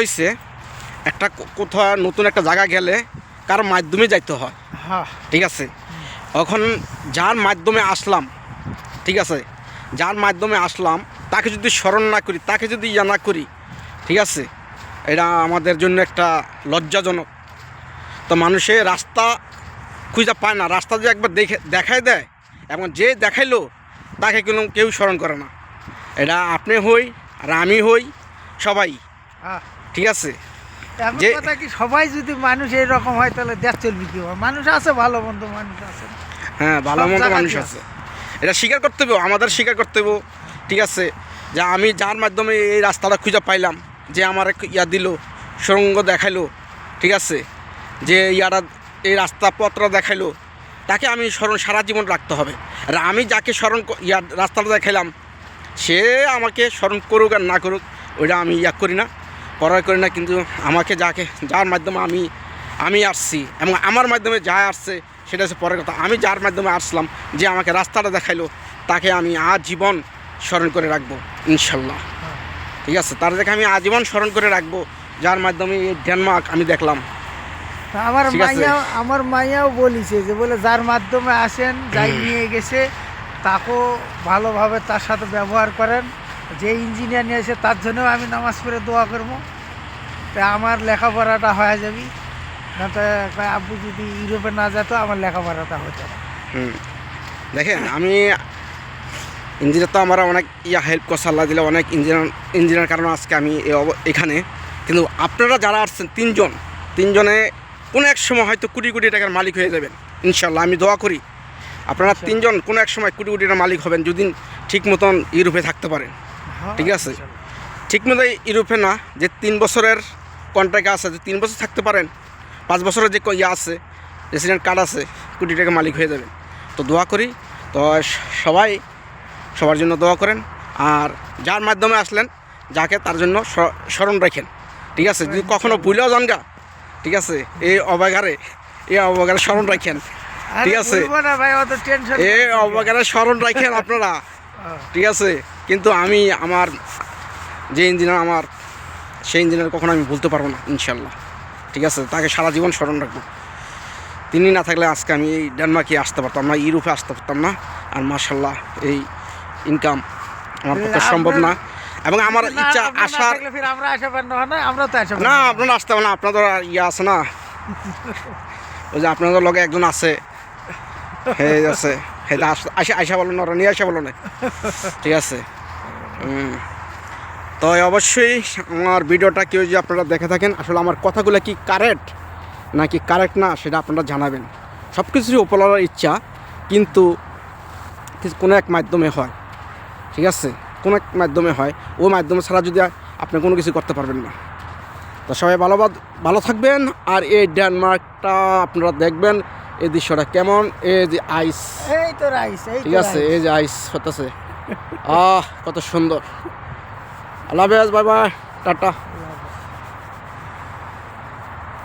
হয়েছে একটা কোথাও নতুন একটা জায়গা গেলে কার মাধ্যমে যাইতে হয়। হ্যাঁ। ঠিক আছে? এখন যার মাধ্যমে আসলাম ঠিক আছে? যার মাধ্যমে আসলাম তাকে যদি স্মরণ না করি তাকে যদি ইয়া না করি ঠিক আছে? এটা আমাদের জন্য একটা লজ্জাজনক। তো মানুষে রাস্তা খুঁজে পায় না রাস্তা যে একবার দেখে দেখাই দেয় এবং যে দেখাইলো তাকে কোনো কেউ স্মরণ করে না। এটা আপনি হই আর আমি হই সবাই। হ্যাঁ। ঠিক আছে। যে- কথা কি সবাই যদি মানুষ এরকম হয় তাহলে দেশ চলবে কি মানুষ আছে ভালো মন্দ মানুষ আছে। হ্যাঁ ভালো মন্দ মানুষ আছে। এটা স্বীকার করতে হবে আমাদের স্বীকার করতে হবে। ঠিক আছে যে আমি যার মাধ্যমে এই রাস্তাটা খুঁজে পাইলাম যে আমার ইয়া দিল সুরঙ্গ দেখাইলো ঠিক আছে যে ইয়ারা এই রাস্তা পথটা দেখাইলো তাকে আমি স্মরণ সারা জীবন রাখতে হবে। আর আমি যাকে স্মরণ ইয়া রাস্তাটা দেখাইলাম সে আমাকে স্মরণ করুক আর না করুক ওইটা আমি ইয়া করি না। পড়া করি না কিন্তু আমাকে যাকে যার মাধ্যমে আমি আমি আসছি এবং আমার মাধ্যমে যা আসছে সেটা হচ্ছে পরের কথা। আমি যার মাধ্যমে আসলাম যে আমাকে রাস্তাটা দেখাইলো তাকে আমি আজীবন স্মরণ করে রাখব ইনশাল্লাহ। ঠিক আছে? তার দেখে আমি আজীবন স্মরণ করে রাখব যার মাধ্যমে এই ডেনমার্ক আমি দেখলাম। আমার মাইয়া আমার মাইয়াও বলিছে যে বলে যার মাধ্যমে আসেন যাই নিয়ে গেছে তাকেও ভালোভাবে তার সাথে ব্যবহার করেন যে ইঞ্জিনিয়ার নিয়ে এসে তার জন্যও আমি নামাজ পড়ে দোয়া করব। তা আমার লেখাপড়াটা হয়ে যাবি। না তো আব্বু যদি ইউরোপে না যেত আমার লেখাপড়াটা হতো দেখেন আমি ইঞ্জিনিয়ার তো আমার অনেক ইয়া হেল্প করছে আল্লাহ দিলে অনেক ইঞ্জিনিয়ার ইঞ্জিনিয়ার কারণে আজকে আমি এখানে। কিন্তু আপনারা যারা আসছেন তিনজন তিনজনে কোনো এক সময় হয়তো কোটি কোটি টাকার মালিক হয়ে যাবেন ইনশাল্লাহ আমি দোয়া করি আপনারা তিনজন কোনো এক সময় কোটি কোটি টাকার মালিক হবেন যদি ঠিক মতন ইউরোপে থাকতে পারেন। ঠিক আছে। ঠিক মতো ইউরোপে না যে তিন বছরের কন্ট্রাক্ট আছে যে তিন বছর থাকতে পারেন পাঁচ বছরের যে ইয়ে আছে রেসিডেন্ট কার্ড আছে কোটি টাকা মালিক হয়ে যাবেন। তো দোয়া করি তো সবাই সবার জন্য দোয়া করেন আর যার মাধ্যমে আসলেন যাকে তার জন্য স্মরণ রাখেন ঠিক আছে? যদি কখনো ভুলেও যান গা ঠিক আছে? এই অবাগারে এই অবাগারে স্মরণ রাখেন ঠিক আছে। এই অবাগারে স্মরণ রাখেন আপনারা ঠিক আছে? কিন্তু আমি আমার যে ইঞ্জিনিয়ার আমার সেই ইঞ্জিনিয়ার কখনো আমি বলতে পারব না ইনশাল্লাহ। ঠিক আছে? তাকে সারা জীবন স্মরণ রাখব। তিনি না থাকলে আজকে আমি এই ডেনমার্কে আসতে পারতাম না ইউরোপে আসতে পারতাম না আর মার্শাল্লাহ এই ইনকাম আমার পক্ষে সম্ভব না। এবং আমার ইচ্ছা আসার আসা না আপনারা আসতে না আপনাদের আর ইয়ে আছে না। ওই যে আপনাদের লগে একজন আছে। হে আছে। হে আসে আইসা বলো না ওরা নিয়ে আসা বলো না। ঠিক আছে? হুম। তো অবশ্যই আমার ভিডিওটা কেউ যদি আপনারা দেখে থাকেন আসলে আমার কথাগুলো কি কারেক্ট নাকি কারেক্ট না সেটা আপনারা জানাবেন। সব কিছুরই উপলব্ধ ইচ্ছা কিন্তু কোনো এক মাধ্যমে হয় ঠিক আছে? কোনো এক মাধ্যমে হয় ও মাধ্যমে ছাড়া যদি আপনি কোনো কিছু করতে পারবেন না। তো সবাই ভালো ভালো থাকবেন আর এই ডেনমার্কটা আপনারা দেখবেন এই দৃশ্যটা কেমন এই যে আইস এই তো রাইস ঠিক আছে? এই যে আইস হতেছে আহ কত সুন্দর। আল্লাহ হাফেজ বাই বাই টাটা।